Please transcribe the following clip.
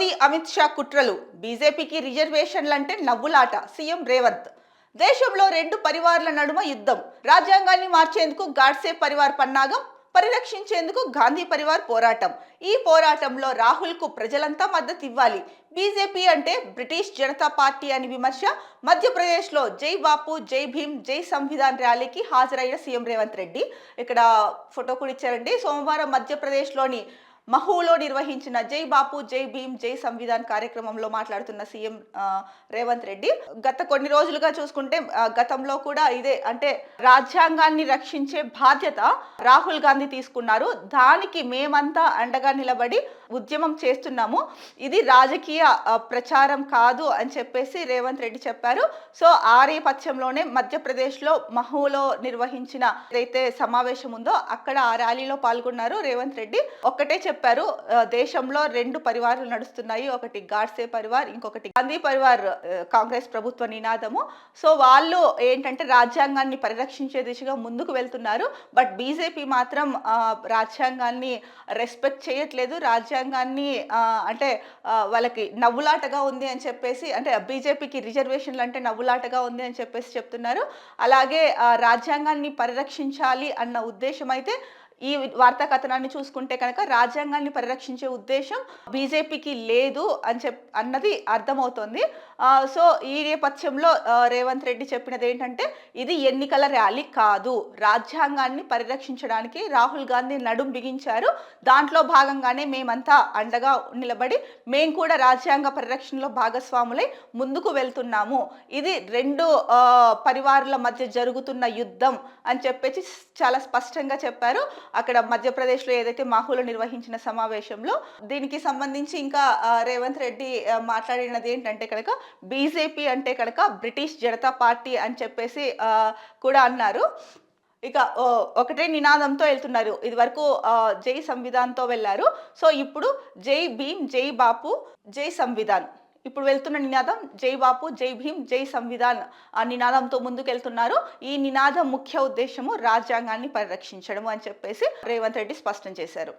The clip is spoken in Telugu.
మోదీ అమిత్ షా కుట్రలు. బీజేపీకి రిజర్వేషన్లంటే నవ్వులాట సీఎం రేవంత్. దేశంలో రెండు పరివార్ల నడుమ యుద్ధం. రాజ్యాంగాన్ని మార్చేందుకు గాడ్సే పరివార్ పన్నాగం పరిరక్షించేందుకు గాంధీ పరివార్ పోరాటం. ఈ పోరాటంలో రాహుల్కు ప్రజలంతా మద్దతు ఇవ్వాలి. బీజేపీ అంటే బ్రిటిష్ జనతా పార్టీ అని విమర్శ మధ్యప్రదేశ్లో జై బాపు జై భీమ్ జై సంవిధాన్ ర్యాలీకి హాజరైన సీఎం రేవంత్ రెడ్డి. ఇక్కడ ఫోటో కూడా ఇచ్చారండి. సోమవారం మధ్యప్రదేశ్లోని మహూలో నిర్వహించిన జై బాపు జై భీమ్ జై సంవిధాన్ కార్యక్రమంలో మాట్లాడుతున్న సీఎం రేవంత్ రెడ్డి గత కొన్ని రోజులుగా చూసుకుంటే గతంలో కూడా ఇదే అంటే రాజ్యాంగాన్ని రక్షించే బాధ్యత రాహుల్ గాంధీ తీసుకున్నారు. దానికి మేమంతా అండగా నిలబడి ఉద్యమం చేస్తున్నాము. ఇది రాజకీయ ప్రచారం కాదు అని చెప్పేసి రేవంత్ రెడ్డి చెప్పారు. సో ఆ నేపథ్యంలోనే మధ్యప్రదేశ్లో మహూలో నిర్వహించిన ఏదైతే సమావేశం ఉందో అక్కడ ఆ ర్యాలీలో పాల్గొన్నారు రేవంత్ రెడ్డి. ఒక్కటే చెప్పారు దేశంలో రెండు పరివారాలు నడుస్తున్నాయి. ఒకటి గాడ్సే పరివార్ ఇంకొకటి గాంధీ పరివార్ కాంగ్రెస్ ప్రభుత్వ నినాదము. సో వాళ్ళు ఏంటంటే రాజ్యాంగాన్ని పరిరక్షించే దిశగా ముందుకు వెళ్తున్నారు. బట్ బీజేపీ మాత్రం రాజ్యాంగాన్ని రెస్పెక్ట్ చేయట్లేదు. రాజ్యాంగాన్ని అంటే వాళ్ళకి నవ్వులాటగా ఉంది అని చెప్పేసి అంటే బీజేపీకి రిజర్వేషన్లు అంటే నవ్వులాటగా ఉంది అని చెప్పేసి చెప్తున్నారు. అలాగే రాజ్యాంగాన్ని పరిరక్షించాలి అన్న ఉద్దేశం అయితే ఈ వార్తా కథనాన్ని చూసుకుంటే కనుక రాజ్యాంగాన్ని పరిరక్షించే ఉద్దేశం బీజేపీకి లేదు అని చెప్ అన్నది అర్థమవుతోంది. సో ఈ నేపథ్యంలో రేవంత్ రెడ్డి చెప్పినది ఏంటంటే ఇది ఎన్నికల ర్యాలీ కాదు. రాజ్యాంగాన్ని పరిరక్షించడానికి రాహుల్ గాంధీ నడుం బిగించారు. దాంట్లో భాగంగానే మేమంతా అండగా నిలబడి మేము కూడా రాజ్యాంగ పరిరక్షణలో భాగస్వాములై ముందుకు వెళ్తున్నాము. ఇది రెండు పరివారాల మధ్య జరుగుతున్న యుద్ధం అని చెప్పేసి చాలా స్పష్టంగా చెప్పారు. అక్కడ మధ్యప్రదేశ్లో ఏదైతే మాహులో నిర్వహించిన సమావేశంలో దీనికి సంబంధించి ఇంకా రేవంత్ రెడ్డి మాట్లాడినది ఏంటంటే కనుక బీజేపీ అంటే కనుక బ్రిటిష్ జనతా పార్టీ అని చెప్పేసి కూడా అన్నారు. ఇక ఒకటే నినాదంతో వెళ్తున్నారు. ఇది వరకు జై సంవిధాన్తో వెళ్ళారు. సో ఇప్పుడు జై భీమ్ జై బాపు జై సంవిధాన్. ఇప్పుడు వెళ్తున్న నినాదం జై బాపు జై భీం జై సంవిధాన్ ఆ నినాదంతో ముందుకెళ్తున్నారు. ఈ నినాదం ముఖ్య ఉద్దేశము రాజ్యాంగాన్ని పరిరక్షించడం అని చెప్పేసి రేవంత్ రెడ్డి స్పష్టం చేశారు.